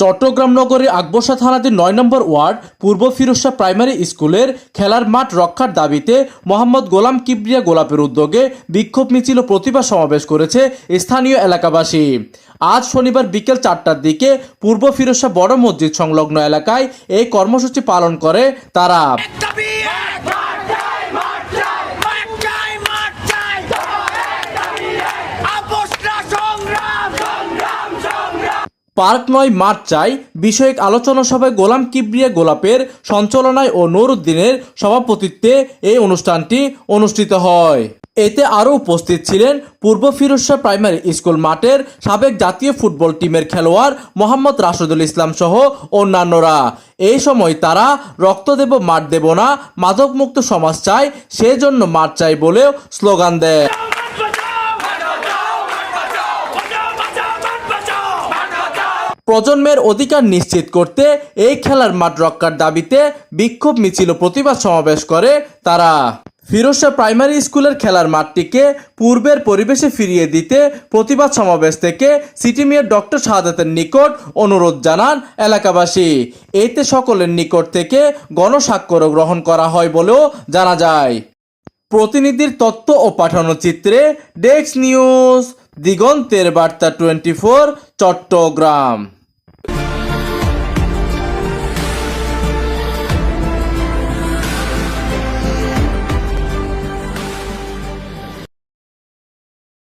চট্টগ্রাম নগরীর আকবর্ষা থানাধীন নয় নম্বর ওয়ার্ড, পূর্ব ফিরোজশাহ প্রাইমারি স্কুলের খেলার মাঠ রক্ষার দাবিতে মোহাম্মদ গোলাম কিবরিয়া গোলাপের উদ্যোগে বিক্ষোভ মিছিল ও প্রতিবাদ সমাবেশ করেছে স্থানীয় এলাকাবাসী। আজ শনিবার বিকেল চারটার দিকে পূর্ব ফিরোজশাহ বড় মসজিদ সংলগ্ন এলাকায় এই কর্মসূচি পালন করে তারা দাবি এক মাঠ চাই মাঠ চাই মাঠ চাই আপোষরা সংগ্রাম সংগ্রাম সংগ্রাম পার্ক নয় মাঠ চাই, বিষয়ক আলোচনা সভায় গোলাম কিবরিয়া গোলাপের সঞ্চালনায় ও নুরুদ্দিনের সভাপতিত্বে এই অনুষ্ঠানটি অনুষ্ঠিত হয়। এতে আরও উপস্থিত ছিলেন পূর্ব ফিরোজশাহ প্রাইমারি স্কুল মাঠের সাবেক জাতীয় ফুটবল টিমের খেলোয়াড় মোহাম্মদ রাশেদুল ইসলাম সহ অন্যান্যরা। এই সময় তারা রক্ত দেব, মাঠ দেব না, মাদকমুক্ত সমাজ চায় সেজন্য মাঠ চাই বলেও স্লোগান দেয়। প্রজন্মের অধিকার নিশ্চিত করতে এই খেলার মাঠ রক্ষার দাবিতে বিক্ষোভ মিছিল প্রতিবাদ সমাবেশ করে তারা। ফিরোজশাহ প্রাইমারি স্কুলের খেলার মাঠটিকে পূর্বের পরিবেশে ফিরিয়ে দিতে প্রতিবাদ সমাবেশ থেকে সিটি মেয়র ডক্টর শাহাদাতের নিকট অনুরোধ জানান এলাকাবাসী। এতে সকলের নিকট থেকে গণস্বাক্ষরও গ্রহণ করা হয় বলেও জানা যায়। প্রতিনিধির তথ্য ও পাঠানো চিত্রে ডেস্ক নিউজ, দিগন্তের বার্তা টোয়েন্টি ফোর চট্টগ্রাম।